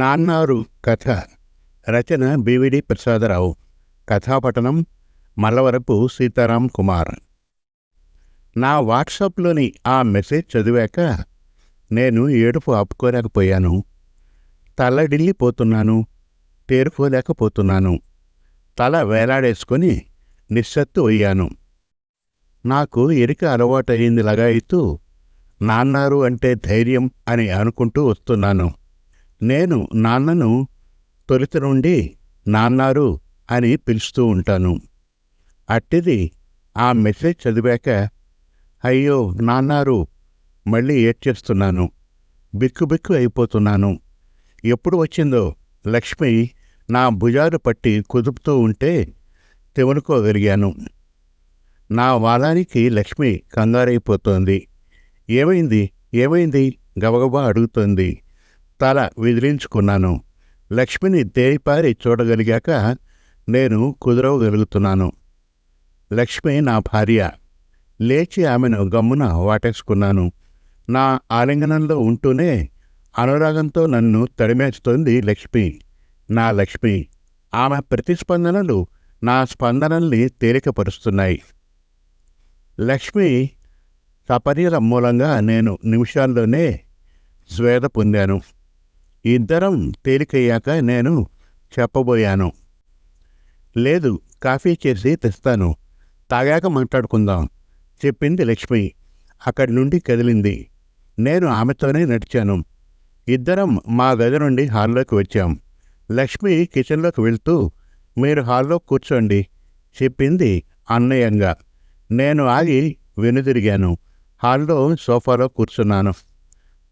నాన్నారు కథ. రచన బివిడి ప్రసాదరావు. కథాపఠనం మల్లవరపు సీతారాం కుమార్. నా వాట్సాప్లోని ఆ మెసేజ్ చదివాక నేను ఏడుపు ఆపుకోలేకపోయాను. తల్లడిల్లిపోతున్నాను తేరుకోలేకపోతున్నాను. తల వేలాడేసుకొని నిస్సత్తు అయ్యాను. నాకు ఎరిక అలవాటయింది లగాయితూ నాన్నారు అంటే ధైర్యం అని అనుకుంటూ వస్తున్నాను. నేను నాన్నను తొలుత నుండి నాన్నారు అని పిలుస్తూ ఉంటాను. అట్టిది ఆ మెసేజ్ చదివాక అయ్యో నాన్నారు మళ్ళీ ఏడ్చేస్తున్నాను. బిక్కు అయిపోతున్నాను. ఎప్పుడు వచ్చిందో లక్ష్మి నా భుజాలు పట్టి కుదుపుతూ ఉంటే తెవనుకోగలిగాను నా వాదానికి లక్ష్మి కంగారైపోతోంది. ఏమైంది? ఏమైంది? గబగబా అడుగుతోంది. తల విదిలించుకున్నాను. లక్ష్మిని తేలిపారి చూడగలిగాక నేను కుదరవగలుగుతున్నాను. లక్ష్మి నా భార్య. లేచి ఆమెను గమ్మున వాటేసుకున్నాను. నా ఆలింగనంలో ఉంటూనే అనురాగంతో నన్ను తడిమేస్తోంది లక్ష్మి. నా లక్ష్మి ఆమె ప్రతిస్పందనలు నా స్పందనల్ని తేలికపరుస్తున్నాయి. లక్ష్మి సపర్యల మూలంగా నేను నిమిషాల్లోనే స్వేద పొందాను. ఇద్దరం తేలికయ్యాక నేను చెప్పబోయాను. లేదు కాఫీ చేసి తెస్తాను. తాగాక మాట్లాడుకుందాం చెప్పింది లక్ష్మి. అక్కడి నుండి కదిలింది. నేను ఆమెతోనే నడిచాను. ఇద్దరం మా గది నుండి హాల్లోకి వచ్చాం. లక్ష్మి కిచెన్లోకి వెళ్తూ మీరు హాల్లో కూర్చోండి చెప్పింది అన్నయంగా నేను ఆగి వెనుదిరిగాను. హాల్లో సోఫాలో కూర్చున్నాను.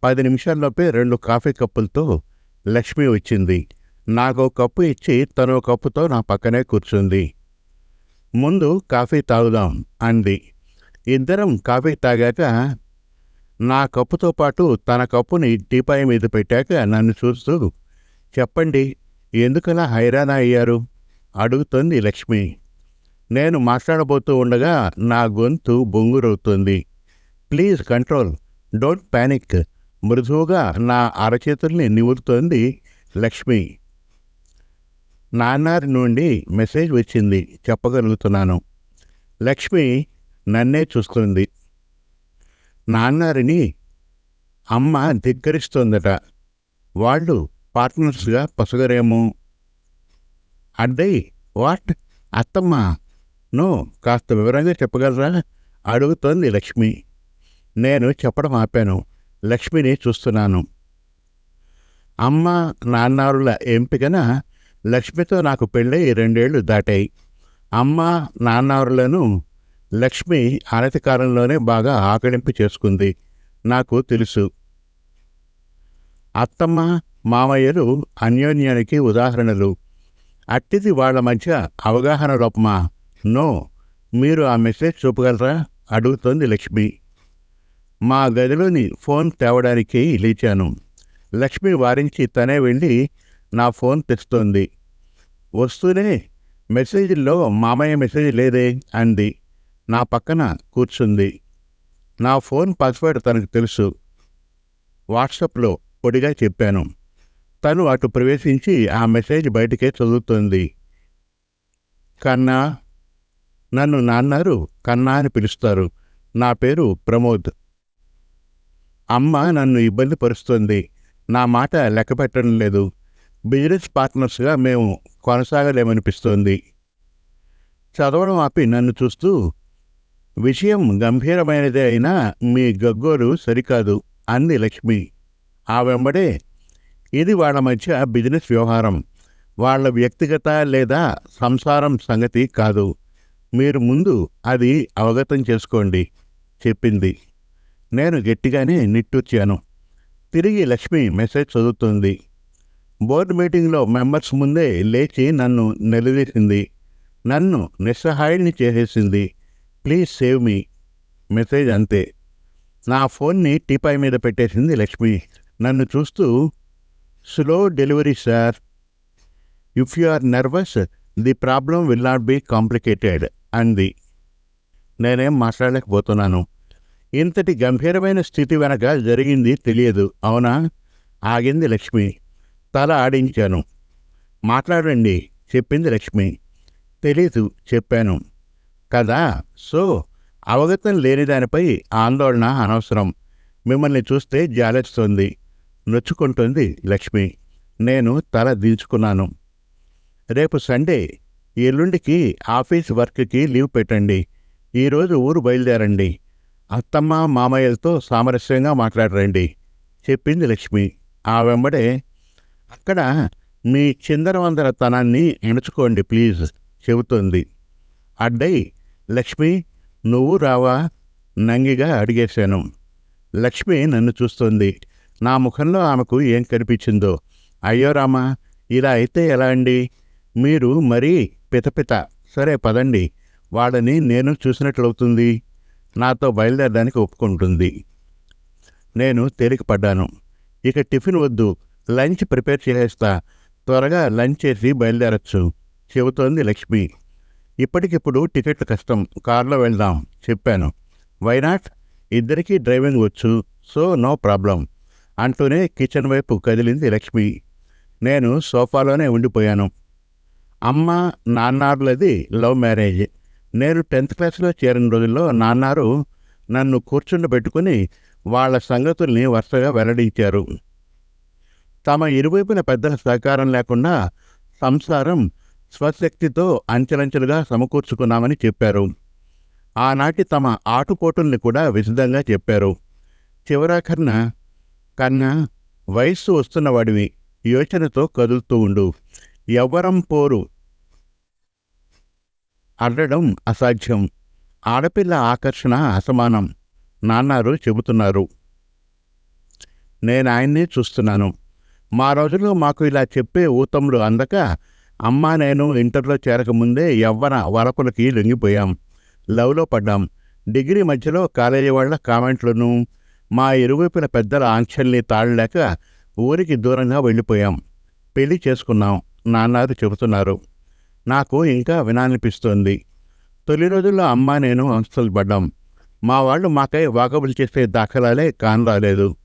పది నిమిషాల్లోపే రెండు కాఫీ కప్పులతో లక్ష్మి వచ్చింది. నాకు కప్పు ఇచ్చి తను కప్పుతో నా పక్కనే కూర్చుంది. ముందు కాఫీ తాగుదాం అంది. ఇద్దరం కాఫీ తాగాక నా కప్పుతో పాటు తన కప్పుని టీపాయి మీద పెట్టాక నన్ను చూస్తూ చెప్పండి ఎందుకలా హైరాణ అయ్యారు? అడుగుతోంది లక్ష్మి. నేను మాట్లాడబోతూ ఉండగా నా గొంతు బొంగురవుతుంది. ప్లీజ్ కంట్రోల్ డోంట్ ప్యానిక్ మృదువుగా నా అరచేతుల్ని నివురుతోంది లక్ష్మి. నాన్నారి నుండి మెసేజ్ వచ్చింది. చెప్పగలుగుతున్నాను. లక్ష్మి నన్నే చూస్తుంది. నాన్నారిని అమ్మ ధిక్కరిస్తోందట. వాళ్ళు పార్ట్నర్స్గా పసగరేమో. అడ్డయ్ వాట్? అత్తమ్మ? నో కాస్త వివరంగా చెప్పగలరా? అడుగుతోంది లక్ష్మి. నేను చెప్పడం ఆపాను. లక్ష్మిని చూస్తున్నాను. అమ్మ నాన్నారుల ఎంపికన లక్ష్మితో నాకు పెళ్ళై రెండేళ్ళు దాటాయి. అమ్మ నాన్నారులను లక్ష్మి అనతి కాలంలోనే బాగా ఆకలింపు చేసుకుంది. నాకు తెలుసు. అత్తమ్మ మామయ్యలు అన్యోన్యానికి ఉదాహరణలు. అట్టిది వాళ్ళ మధ్య అవగాహన లోపమా? నో. మీరు ఆ మెసేజ్ చూపగలరా? అడుగుతోంది లక్ష్మి. మా గదిలోని ఫోన్ తేవడానికి లేచాను. లక్ష్మి వారించి తనే వెళ్ళి నా ఫోన్ తెస్తోంది వస్తూనే మెసేజ్లో మామయ్య మెసేజ్ లేదే అంది. నా పక్కన కూర్చుంది. నా ఫోన్ పాస్వర్డ్ తనకు తెలుసు. వాట్సాప్లో పొడిగా చెప్పాను. తను అటు ప్రవేశించి ఆ మెసేజ్ బయటికే చదువుతోంది. కన్నా నన్ను నాన్నారు కన్నా అని పిలుస్తారు. నా పేరు ప్రమోద్. అమ్మ నన్ను ఇబ్బంది పరుస్తోంది. నా మాట లెక్క పెట్టడం లేదు. బిజినెస్ పార్ట్నర్స్గా మేము కొనసాగలేమనిపిస్తోంది. చదవడం ఆపి నన్ను చూస్తూ విషయం గంభీరమైనదే అయినా మీ గగ్గోలు సరికాదు అంది లక్ష్మి. ఆ వెంబడే ఇది వాళ్ళ మధ్య బిజినెస్ వ్యవహారం. వాళ్ళ వ్యక్తిగత లేదా సంసారం సంగతి కాదు. మీరు ముందు అది అవగతం చేసుకోండి చెప్పింది. నేను గట్టిగానే నిట్టూర్చాను. తిరిగి లక్ష్మి మెసేజ్ చదువుతుంది. బోర్డు మీటింగ్లో మెంబర్స్ ముందే లేచి నన్ను నిలదీసింది. నన్ను నిస్సహాయాన్ని చేసేసింది. ప్లీజ్ సేవ్ మీ మెసేజ్ అంతే. నా ఫోన్ని టీపాయ్ మీద పెట్టేసింది లక్ష్మి. నన్ను చూస్తూ slow delivery sir. If you are nervous the problem will not be complicated అంది. నేనేం మాట్లాడలేకపోతున్నాను. ఇంతటి గంభీరమైన స్థితి వెనక జరిగింది తెలియదు అవునా? ఆగింది లక్ష్మి. తల ఆడించాను. మాట్లాడండి చెప్పింది లక్ష్మి. తెలీదు చెప్పాను. కదా సో అవగతం లేని దానిపై ఆందోళన అనవసరం. మిమ్మల్ని చూస్తే జాలేస్తుంది. నొచ్చుకుంటుంది లక్ష్మి. నేను తల దించుకున్నాను. రేపు సండే ఎల్లుండికి ఆఫీస్ వర్క్కి లీవ్ పెట్టండి. ఈరోజు ఊరు బయలుదేరండి. అత్తమ్మ మామయ్యలతో సామరస్యంగా మాట్లాడరండి చెప్పింది లక్ష్మి. ఆ వెంబడే అక్కడ మీ చిందరవందరతనాన్ని ఎణుచుకోండి ప్లీజ్ చెబుతోంది. అడ్డై లక్ష్మి నువ్వు రావా? నంగిగా అడిగేశాను. లక్ష్మి నన్ను చూస్తోంది. నా ముఖంలో ఆమెకు ఏం కనిపించిందో. అయ్యో రామా ఇలా అయితే ఎలా అండి? మీరు మరీ పితపిత సరే పదండి. వాళ్ళని నేను చూసినట్లవుతుంది. నాతో బయలుదేరడానికి ఒప్పుకుంటుంది. నేను తేలికపడ్డాను. ఇక టిఫిన్ వద్దు. లంచ్ ప్రిపేర్ చేసేస్తా. త్వరగా లంచ్ చేసి బయలుదేరచ్చు. చెబుతోంది లక్ష్మి. ఇప్పటికిప్పుడు టికెట్లు కష్టం. కారులో వెళ్దాం. చెప్పాను. వైనాట్ ఇద్దరికీ డ్రైవింగ్ వచ్చు. So no problem. అంటూనే కిచెన్ వైపు కదిలింది లక్ష్మి. నేను సోఫాలోనే ఉండిపోయాను. అమ్మ నాన్నారులది లవ్ మ్యారేజ్. నేను టెన్త్ క్లాస్లో చేరిన రోజుల్లో నాన్నారు నన్ను కూర్చుండబెట్టుకుని వాళ్ళ సంగతుల్ని వరుసగా వెల్లడించారు. తమ ఇరువైపున పెద్దల సహకారం లేకుండా సంసారం స్వశక్తితో అంచెలంచెలుగా సమకూర్చుకున్నామని చెప్పారు. ఆనాటి తమ ఆటుపోటుల్ని కూడా విశదంగా చెప్పారు. చివరాఖర్న కన్నా వయస్సు వస్తున్నవాడివి యోచనతో కదులుతూ ఉండు. ఎవ్వరం పోరు. అల్లడం అసాధ్యం. ఆడపిల్ల ఆకర్షణ అసమానం. నాన్నారు చెబుతున్నారు. నేను ఆయన్నే చూస్తున్నాను. మా రోజుల్లో మాకు ఇలా చెప్పే ఊతములు అందక అమ్మా నేను ఇంటర్లో చేరకముందే యవ్వన వరకులకి లొంగిపోయాం. లవ్లో పడ్డాం. డిగ్రీ మధ్యలో కాలేజీ వాళ్ళ కామెంట్లను మా ఇరువైపుల పెద్దల ఆంక్షల్ని తాళలేక ఊరికి దూరంగా వెళ్ళిపోయాం. పెళ్ళి చేసుకున్నాం. నాన్నారు చెబుతున్నారు. నాకు ఇంకా వినాలనిపిస్తోంది. తొలి రోజుల్లో అమ్మ నేను అంశలు పడ్డాం. మా వాళ్ళు మాకై వాకబులు చేసే దాఖలాలే కానరాలేదు.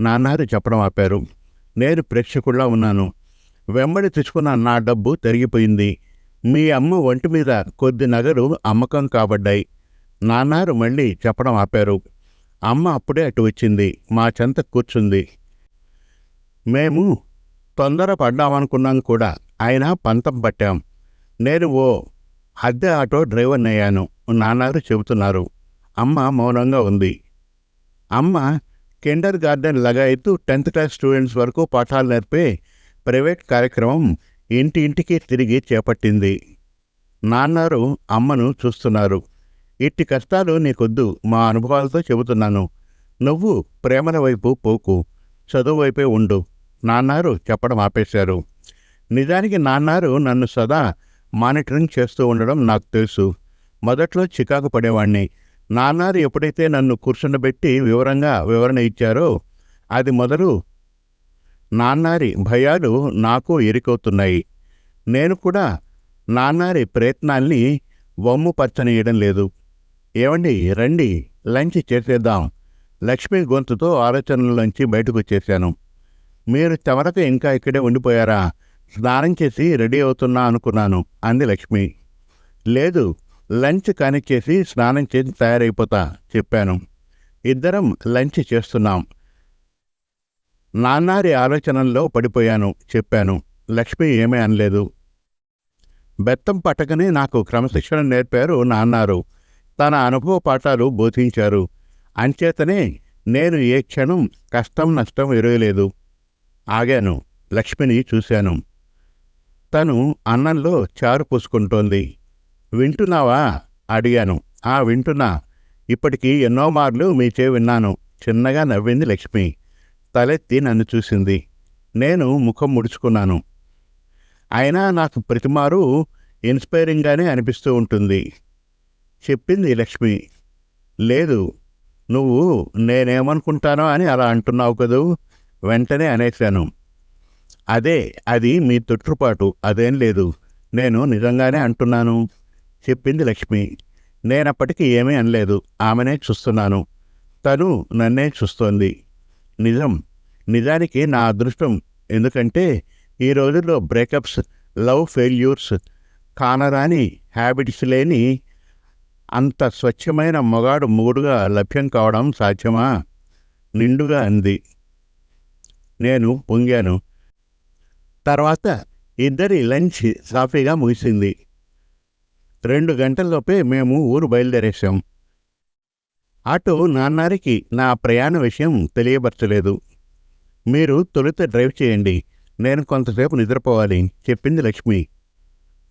నాన్నారు చెప్పడం ఆపారు. నేను ప్రేక్షకుల్లా ఉన్నాను. వెంబడి తెచ్చుకున్న నా డబ్బు తిరిగిపోయింది. మీ అమ్మ ఒంటి మీద కొద్ది నగలు అమ్మకం కాబడ్డాయి. నాన్నారు మళ్ళీ చెప్పడం ఆపారు. అమ్మ అప్పుడే అటు వచ్చింది. మా చెంత కూర్చుంది. మేము తొందర పడ్డామనుకున్నాం కూడా. అయినా పంతం పట్టాం. నేను ఓ అద్దె ఆటో డ్రైవర్ని అయ్యాను. నాన్నగారు చెబుతున్నారు. అమ్మ మౌనంగా ఉంది. అమ్మ కిండర్ గార్డెన్ లగాయిత్తు టెన్త్ క్లాస్ స్టూడెంట్స్ వరకు పాఠాలు నేర్పే ప్రైవేట్ కార్యక్రమం ఇంటి ఇంటికి తిరిగి చేపట్టింది. నాన్నారు అమ్మను చూస్తున్నారు. ఇట్టి కష్టాలు నీకొద్దు. మా అనుభవాలతో చెబుతున్నాను. నువ్వు ప్రేమల వైపు పోకు. చదువు వైపే ఉండు. నాన్నారు చెప్పడం ఆపేశారు. నిజానికి నాన్నారు నన్ను సదా మానిటరింగ్ చేస్తూ ఉండడం నాకు తెలుసు. మొదట్లో చికాకు పడేవాణ్ణి. నాన్నారు ఎప్పుడైతే నన్ను కూర్చుండబెట్టి వివరంగా వివరణ ఇచ్చారో అది మొదలు నాన్నారి భయాలు నాకు ఎరికవుతున్నాయి నేను కూడా నాన్నారి ప్రయత్నాల్ని వమ్ము పచ్చనియడం లేదు. ఏమండి రండి లంచ్ చేసేద్దాం. లక్ష్మి గొంతుతో ఆలోచనలోంచి బయటకు వచ్చేశాను. మీరు తమరకు ఇంకా ఇక్కడే ఉండిపోయారా? స్నానం చేసి రెడీ అవుతున్నా అనుకున్నాను అంది లక్ష్మి. లేదు లంచ్ కానిచ్చేసి స్నానం చేసి తయారైపోతా చెప్పాను. ఇద్దరం లంచ్ చేస్తున్నాం. నాన్నారి ఆలోచనల్లో పడిపోయాను చెప్పాను. లక్ష్మి ఏమీ అనలేదు. బెత్తం పట్టకనే నాకు క్రమశిక్షణ నేర్పారు నాన్నారు. తన అనుభవ పాఠాలు బోధించారు. అంచేతనే నేను ఏ క్షణం కష్టం నష్టం ఎరగలేదు. ఆగాను. లక్ష్మిని చూశాను. తను అన్నంలో చారు పూసుకుంటోంది. వింటున్నావా? అడిగాను. ఆ వింటున్నా. ఇప్పటికి ఎన్నో మార్లు మీ చే విన్నాను. చిన్నగా నవ్వింది లక్ష్మి. తలెత్తి నన్ను చూసింది. నేను ముఖం ముడుచుకున్నాను. అయినా నాకు ప్రతిమారు ఇన్స్పైరింగ్గానే అనిపిస్తూ ఉంటుంది. చెప్పింది లక్ష్మి. లేదు. నువ్వు నేనేమనుకుంటానో అని అలా అంటున్నావు కదూ? వెంటనే అనేశాను. అదే అది మీ తొట్టుపాటు అదేం లేదు. నేను నిజంగానే అంటున్నాను. చెప్పింది లక్ష్మి. నేనప్పటికీ ఏమీ అనలేదు. ఆమెనే చూస్తున్నాను. తను నన్నే చూస్తోంది. నిజం. నిజానికి నా అదృష్టం. ఎందుకంటే ఈ రోజుల్లో బ్రేకప్స్ లవ్ ఫెయిల్యూర్స్ కానరాని హ్యాబిట్స్ లేని అంత స్వచ్ఛమైన మొగాడు మూడుగా లభ్యం కావడం సాధ్యమా? నిండుగా అంది. నేను పొంగాను. తర్వాత ఇద్దరి లంచ్ సాఫీగా ముగిసింది. రెండు గంటల్లోపే మేము ఊరు బయలుదేరేశాం. ఆటో నాన్నారికి నా ప్రయాణ విషయం తెలియబరచలేదు మీరు తొలుత డ్రైవ్ చేయండి. నేను కొంతసేపు నిద్రపోవాలి చెప్పింది లక్ష్మి.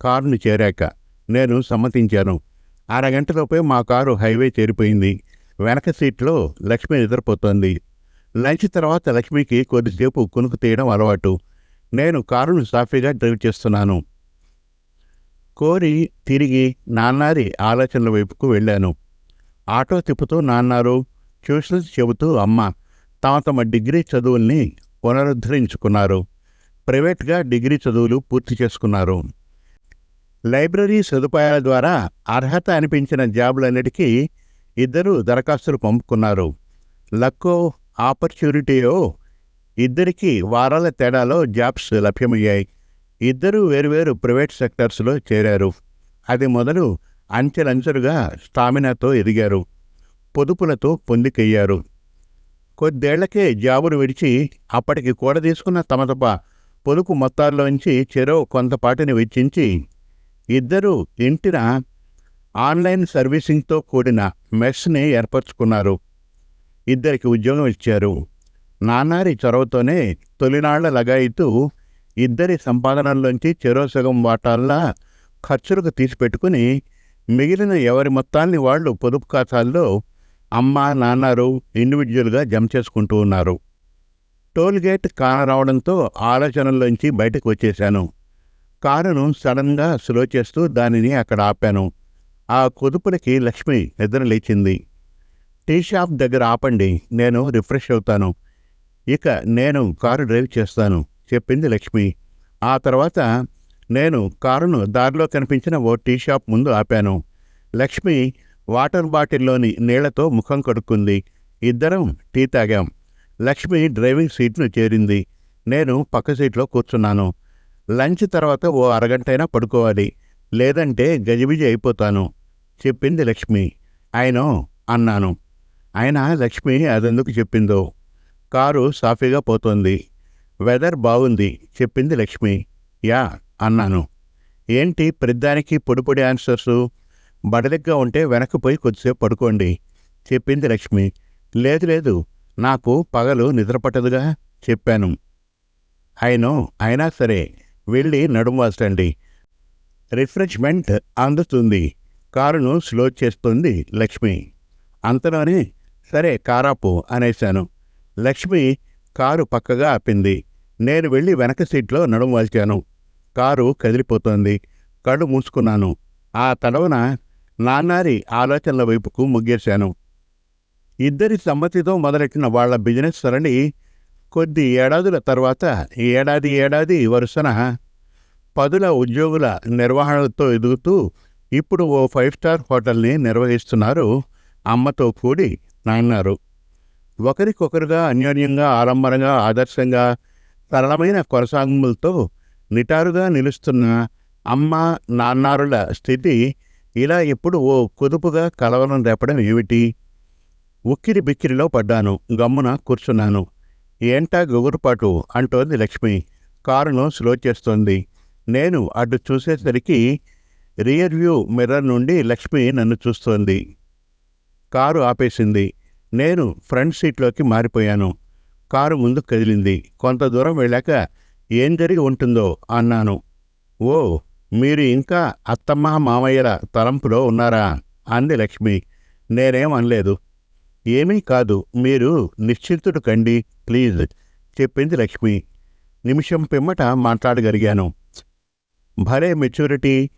కారుని చేరాక నేను సమ్మతించాను. అరగంటలోపే మా కారు హైవే చేరిపోయింది. వెనక సీట్లో లక్ష్మి నిద్రపోతోంది. లంచ్ తర్వాత లక్ష్మికి కొద్దిసేపు కునుకు తీయడం అలవాటు. నేను కారును సాఫీగా డ్రైవ్ చేస్తున్నాను. కోరి తిరిగి నాన్నారి ఆలోచనల వైపుకు వెళ్ళాను. ఆటో తిప్పుతూ నాన్నారు ట్యూషన్స్ చెబుతూ అమ్మ తమ తమ డిగ్రీ చదువుల్ని పునరుద్ధరించుకున్నారు. ప్రైవేట్గా డిగ్రీ చదువులు పూర్తి చేసుకున్నారు. లైబ్రరీ సదుపాయాల ద్వారా అర్హత అనిపించిన జాబులన్నిటికీ ఇద్దరు దరఖాస్తులు పంపుకున్నారు. లక్కో ఆపర్చునిటీయో ఇద్దరికి వారాల తేడాలో జాబ్స్ లభ్యమయ్యాయి. ఇద్దరూ వేరువేరు ప్రైవేట్ సెక్టర్స్లో చేరారు. అది మొదలు అంచెలంచెలుగా స్టామినాతో ఎదిగారు. పొదుపులతో పొందికయ్యారు. కొద్దేళ్ళకే జాబులు విడిచి అప్పటికి కూడదీసుకున్న తమ తప్ప పొదుపు మొత్తాల్లోంచి చెరో కొంతపాటిని వెచ్చించి ఇద్దరూ ఇంటిన ఆన్లైన్ సర్వీసింగ్తో కూడిన మెస్ని ఏర్పరచుకున్నారు. ఇద్దరికి ఉద్యోగం ఇచ్చారు. నానారి చొరవతోనే తొలినాళ్ళ లగాయితూ ఇద్దరి సంపాదనల్లోంచి చెరోసగం వాటాల్లా ఖర్చులకు తీసిపెట్టుకుని మిగిలిన ఎవరి మొత్తాల్ని వాళ్ళు పొదుపు ఖాతాల్లో అమ్మ నాన్నారు ఇండివిజువల్గా జమ చేసుకుంటూ ఉన్నారు. టోల్గేట్ కానరావడంతో ఆలోచనల్లోంచి బయటకు వచ్చేశాను. కారును సడన్గా స్లో చేస్తూ దానిని అక్కడ ఆపాను. ఆ కుదుపులకి లక్ష్మి నిద్ర లేచింది. టీ షాప్ దగ్గర ఆపండి నేను రిఫ్రెష్ అవుతాను. ఇక నేను కారు డ్రైవ్ చేస్తాను చెప్పింది లక్ష్మి. ఆ తర్వాత నేను కారును దారిలో కనిపించిన ఓ టీ షాప్ ముందు ఆపాను. లక్ష్మి వాటర్ బాటిల్లోని నీళ్ళతో ముఖం కడుక్కుంది. ఇద్దరం టీ తాగాం. లక్ష్మి డ్రైవింగ్ సీట్ను చేరింది. నేను పక్క సీట్లో కూర్చున్నాను. లంచ్ తర్వాత ఓ అరగంటైనా పడుకోవాలి. లేదంటే గజిబిజి అయిపోతాను చెప్పింది లక్ష్మి. ఆయనో అన్నాను. ఆయన లక్ష్మి అదెందుకు చెప్పిందో? కారు సాఫీగా పోతోంది. వెదర్ బాగుంది చెప్పింది లక్ష్మి. యా అన్నాను. ఏంటి ప్రతిదానికి పొడిపొడి ఆన్సర్సు? బడలిగ్గా ఉంటే వెనక్కిపోయి కొద్దిసేపు పడుకోండి చెప్పింది లక్ష్మి. లేదు లేదు నాకు పగలు నిద్రపట్టదుగా చెప్పాను. అయినో అయినా సరే వెళ్ళి నడుము వాల్చండి రిఫ్రెష్మెంట్ అందుతుంది. కారును స్లో చేస్తుంది లక్ష్మి. అంతలోనే సరే కారాపు అనేశాను. లక్ష్మి కారు పక్కగా ఆపింది. నేను వెళ్ళి వెనక సీట్లో నడుము వాల్చాను. కారు కదిలిపోతోంది. కళ్ళు మూసుకున్నాను. ఆ తడవన నాన్నారి ఆలోచనల వైపుకు ముగ్గేశాను. ఇద్దరి సమ్మతితో మొదలెట్టిన వాళ్ళ బిజినెస్ సరణి కొద్ది ఏడాదుల తర్వాత ఏడాది ఏడాది వరుసన పదుల ఉద్యోగుల నిర్వహణలతో ఎదుగుతూ ఇప్పుడు ఓ ఫైవ్ స్టార్ హోటల్ని నిర్వహిస్తున్నారు అమ్మతో కూడి నాన్నారు ఒకరికొకరుగా అన్యోన్యంగా ఆలంబరంగా ఆదర్శంగా సరళమైన కొనసాగములతో నిటారుగా నిలుస్తున్న అమ్మ నాన్నారుల స్థితి ఇలా ఎప్పుడు ఓ కుదుపుగా కలవరం రేపడం ఏమిటి? ఉక్కిరి బిక్కిరిలో పడ్డాను గమ్మున కూర్చున్నాను. ఏంటా గొగురుపాటు? అంటోంది లక్ష్మి. కారును స్లో చేస్తోంది. నేను అటు చూసేసరికి రియర్ వ్యూ మిర్రర్ నుండి లక్ష్మి నన్ను చూస్తోంది. కారు ఆపేసింది. నేను ఫ్రంట్ సీట్లోకి మారిపోయాను. కారు ముందుకు కదిలింది. కొంత దూరం వెళ్ళాక ఏం జరిగి ఉంటుందో అన్నాను. ఓ మీరు ఇంకా అత్తమ్మ మామయ్యల తలంపులో ఉన్నారా? అంది లక్ష్మి. నేనేం అనలేదు. ఏమీ కాదు మీరు నిశ్చింతుడు కండి ప్లీజ్ చెప్పింది లక్ష్మి. నిమిషం పిమ్మట మాట్లాడగలిగాను. భలే మెచ్యూరిటీ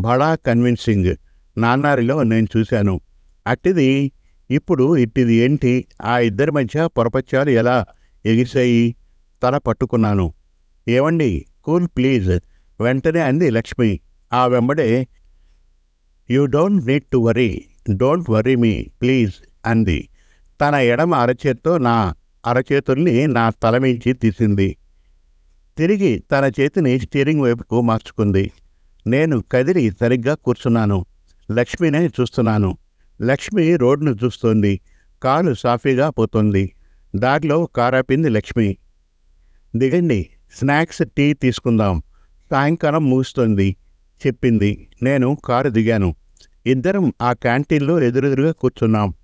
బడా కన్విన్సింగ్. నాన్నారిలో నేను చూశాను. అట్టిది ఇప్పుడు ఇట్టిది ఏంటి? ఆ ఇద్దరి మధ్య పొరపత్యాలు ఎలా ఎగిసాయి తల పట్టుకున్నాను. ఏమండి కూల్ ప్లీజ్. వెంటనే అంది లక్ష్మి. ఆ వెంబడే you don't need to worry. Don't worry me please అంది. తన ఎడమ అరచేత్తో నా అరచేతుల్ని నా తల మించి తీసింది. తిరిగి తన చేతిని స్టీరింగ్ వైపుకు మార్చుకుంది. నేను కదిలి సరిగ్గా కూర్చున్నాను. లక్ష్మినే చూస్తున్నాను. లక్ష్మి రోడ్ను చూస్తోంది. కాలు సాఫీగా పోతుంది. దారిలో కారాపింది లక్ష్మి. దిగండి స్నాక్స్ టీ తీసుకుందాం. సాయంకాలం ముగుస్తుంది చెప్పింది. నేను కారు దిగాను. ఇద్దరం ఆ క్యాంటీన్లో ఎదురెదురుగా కూర్చున్నాం.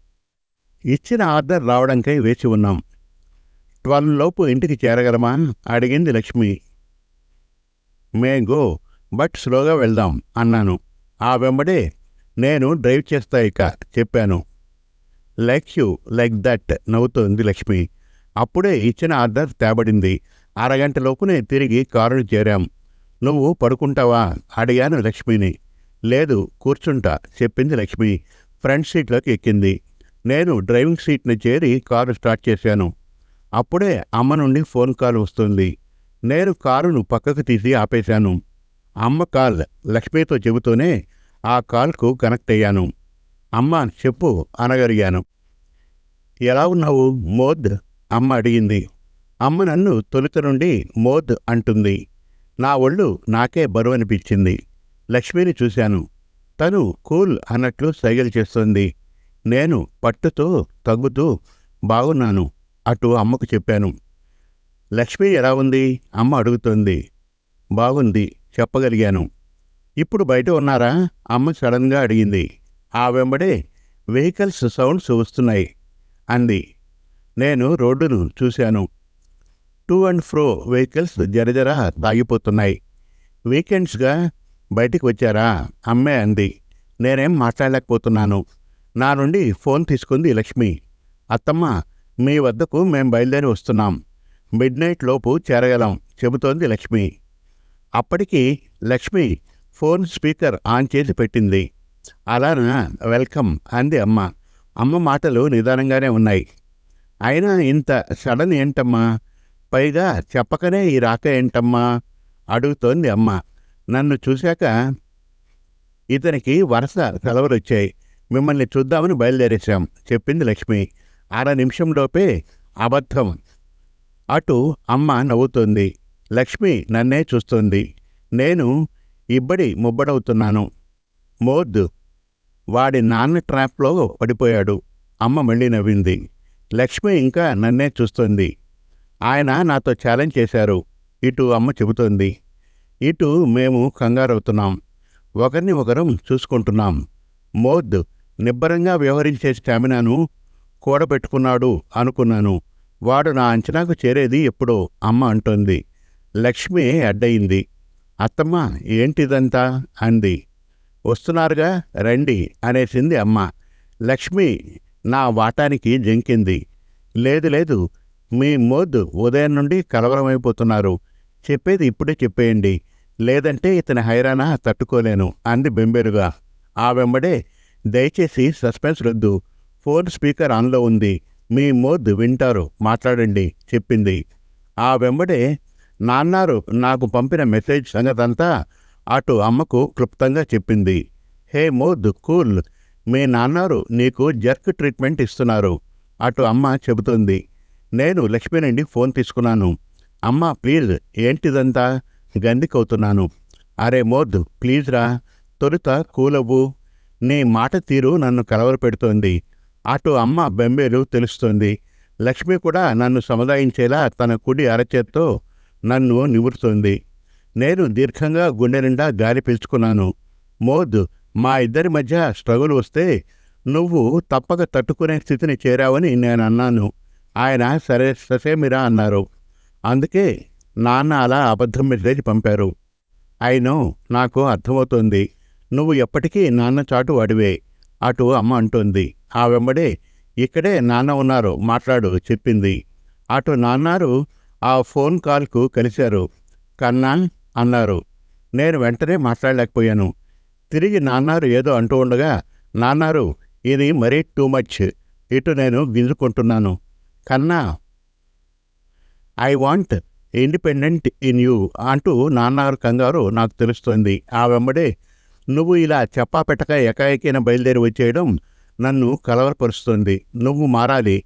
ఇచ్చిన ఆర్డర్ రావడంకై వేచి ఉన్నాం. ట్వెల్వ్ లోపు ఇంటికి చేరగలమా అడిగింది లక్ష్మి. మే గో బట్ స్లోగా వెళ్దాం అన్నాను. ఆ వెంబడే నేను డ్రైవ్ చేస్తా ఇక చెప్పాను. లైక్ యూ లైక్ దట్ నవ్వుతోంది లక్ష్మి. అప్పుడే ఇచ్చిన ఆర్డర్ తేబడింది. అరగంట లోపునే తిరిగి కారును చేరాం. నువ్వు పడుకుంటావా? అడిగాను లక్ష్మిని. లేదు కూర్చుంటా చెప్పింది లక్ష్మి. ఫ్రంట్ సీట్లోకి ఎక్కింది. నేను డ్రైవింగ్ సీట్ని చేరి కారు స్టార్ట్ చేశాను. అప్పుడే అమ్మ నుండి ఫోన్ కాల్ వస్తుంది. నేను కారును పక్కకు తీసి ఆపేశాను. అమ్మ కాల్ లక్ష్మితో చెబుతూనే ఆ కాల్కు కనెక్ట్ అయ్యాను. అమ్మ చెప్పు అనగలిగాను. ఎలా ఉన్నావు? మోద్ అమ్మ అడిగింది. అమ్మ నన్ను తొలుత నుండి మోద్ అంటుంది. నా ఒళ్ళు నాకే బరువు అనిపించింది. లక్ష్మిని చూశాను. తను కూల్ అన్నట్లు సైగలు చేస్తోంది. నేను పట్టుతో తగ్గుతూ బాగున్నాను అటు అమ్మకు చెప్పాను. లక్ష్మి ఎలా ఉంది? అమ్మ అడుగుతోంది. బాగుంది చెప్పగలిగాను. ఇప్పుడు బయట ఉన్నారా? అమ్మ సడన్గా అడిగింది. ఆ వెంబడే వెహికల్స్ సౌండ్స్ వస్తున్నాయి అంది. నేను రోడ్డును చూశాను. టూ అండ్ ఫ్రో వెహికల్స్ జరజర తాగిపోతున్నాయి. వీకెండ్స్గా బయటికి వచ్చారా? అమ్మే అంది. నేనేం మాట్లాడలేకపోతున్నాను. నా నుండి ఫోన్ తీసుకుంది లక్ష్మి. అత్తమ్మ మీ వద్దకు మేం బయలుదేరి వస్తున్నాం. మిడ్ నైట్ లోపు చేరగలం చెబుతోంది లక్ష్మి. అప్పటికి లక్ష్మి ఫోన్ స్పీకర్ ఆన్ చేసి పెట్టింది. అలానా? వెల్కమ్ అంది అమ్మ. అమ్మ మాటలు నిదానంగానే ఉన్నాయి. అయినా ఇంత సడన్ ఏంటమ్మా? పైగా చెప్పకనే ఈ రాక ఏంటమ్మా? అడుగుతోంది అమ్మ. నన్ను చూశాక ఇతనికి వరుస సెలవులు వచ్చాయి మిమ్మల్ని చూద్దామని బయలుదేరేశాం చెప్పింది లక్ష్మి. అర నిమిషంలోపే అబద్ధం. అటు అమ్మ నవ్వుతోంది. లక్ష్మి నన్నే చూస్తోంది. నేను ఇబ్బడి ముబ్బడవుతున్నాను. మోద్ వాడి నాన్న ట్రాప్లో పడిపోయాడు. అమ్మ మళ్ళీ నవ్వింది. లక్ష్మి ఇంకా నన్నే చూస్తోంది. ఆయన నాతో ఛాలెంజ్ చేశారు. ఇటు అమ్మ చెబుతోంది. ఇటు మేము కంగారవుతున్నాం. ఒకరిని ఒకరం చూసుకుంటున్నాం. మోద్ నిబ్బరంగా వ్యవహరించే స్టామినాను కూడబెట్టుకున్నాడు అనుకున్నాను. వాడు నా అంచనాకు చేరేది ఎప్పుడో అమ్మ అంటోంది. లక్ష్మి అడ్డయింది. అత్తమ్మ ఏంటిదంతా? అంది. వస్తున్నారుగా రండి అనేసింది అమ్మ. లక్ష్మి నా వాటానికి జంకింది. లేదు లేదు మీ మోద్ ఉదయం నుండి కలవరమైపోతున్నారు. చెప్పేది ఇప్పుడే చెప్పేయండి. లేదంటే ఇతని హైరానా తట్టుకోలేను అంది బెంబేరుగా. ఆ వెంబడే దయచేసి సస్పెన్స్ రద్దు. ఫోన్ స్పీకర్ ఆన్లో ఉంది. మీ మోద్ వింటారు మాట్లాడండి చెప్పింది. ఆ వెంబడే నాన్నారు నాకు పంపిన మెసేజ్ సంగతంతా అటు అమ్మకు క్లుప్తంగా చెప్పింది. హే మోద్ కూల్. మీ నాన్నారు నీకు జర్క్ ట్రీట్మెంట్ ఇస్తున్నారు. అటు అమ్మ చెబుతుంది. నేను లక్ష్మి నుండి ఫోన్ తీసుకున్నాను. అమ్మ ప్లీజ్ ఏంటిదంతా? గందికవుతున్నాను అరే మోద్ ప్లీజ్ రా. తొలుత కూలవ్వు. నీ మాట తీరు నన్ను కలవరపెడుతోంది. అటు అమ్మ బెంబేలు తెలుస్తోంది. లక్ష్మి కూడా నన్ను సముదాయించేలా తన కుడి అరచేత్తో నన్ను నివురుతోంది నేను దీర్ఘంగా గుండె నిండా గాలి పీల్చుకున్నాను. మోద్ మా ఇద్దరి మధ్య స్ట్రగుల్ వస్తే నువ్వు తప్పక తట్టుకునే స్థితిని చేరావని నేను అన్నాను. ఆయన సరే ససేమిరా అన్నారు. అందుకే నాన్న అలా అబద్ధం మెసేజ్ పంపారు. అయినో నాకు అర్థమవుతోంది. నువ్వు ఎప్పటికీ నాన్న చాటు అడివే అటు అమ్మ అంటోంది. ఆ వెంబడే ఇక్కడే నాన్న ఉన్నారు మాట్లాడు చెప్పింది. అటు నాన్నారు ఆ ఫోన్ కాల్కు కలిశారు. కన్నా అన్నారు. నేను వెంటనే మాట్లాడలేకపోయాను. తిరిగి నాన్నారు ఏదో అంటూ ఉండగా నాన్నారు ఇది మరీ టూ మచ్. ఇటు నేను గింజుకుంటున్నాను కన్నా I want independent in you అంటూ నాన్నారు కంగారు నాకు తెలుస్తోంది. ఆ వెంబడే నువ్వు ఇలా చెప్పా పెట్టక ఎకాఎకైన బయలుదేరి వచ్చేయడం నన్ను కలవరపరుస్తోంది. నువ్వు మారాలి.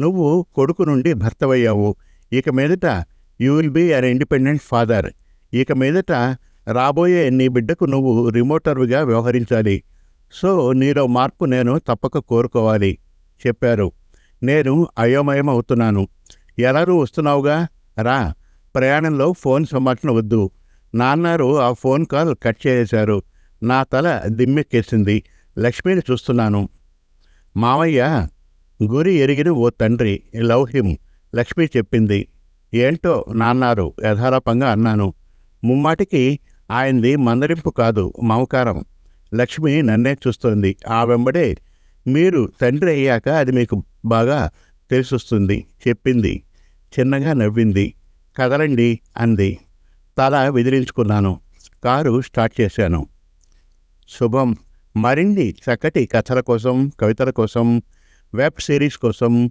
నువ్వు కొడుకు నుండి భర్తవయ్యావు. ఇక మీదట you will be an independent father. ఇక మీదట రాబోయే నీ బిడ్డకు నువ్వు రిమోటర్గా వ్యవహరించాలి. సో నీలో మార్పు నేను తప్పక కోరుకోవాలి చెప్పారు. నేను అయోమయం అవుతున్నాను. ఎలాగూ వస్తున్నావుగా? రా. ప్రయాణంలో ఫోన్ సంభాషణ వద్దు. నాన్నారు ఆ ఫోన్ కాల్ కట్ చేశారు నా తల దిమ్మెక్కేసింది. లక్ష్మిని చూస్తున్నాను. మావయ్య గురి ఎరిగిన ఓ తండ్రి లవ్ హిమ్ లక్ష్మి చెప్పింది. ఏంటో నాన్నారు యథాలాపంగా అన్నాను. ముమ్మాటికి ఆయనది మందరింపు కాదు మమకారం. లక్ష్మి నన్నే చూస్తోంది. ఆ వెంబడే మీరు తండ్రి అయ్యాక అది మీకు బాగా తెలిసొస్తుంది చెప్పింది. చిన్నగా నవ్వింది. కదలండి అంది. తల విదిలించుకున్నాను. కారు స్టార్ట్ చేశాను. శుభం. మరిన్ని చక్కటి కథల కోసం కవితల కోసం వెబ్ సిరీస్ కోసం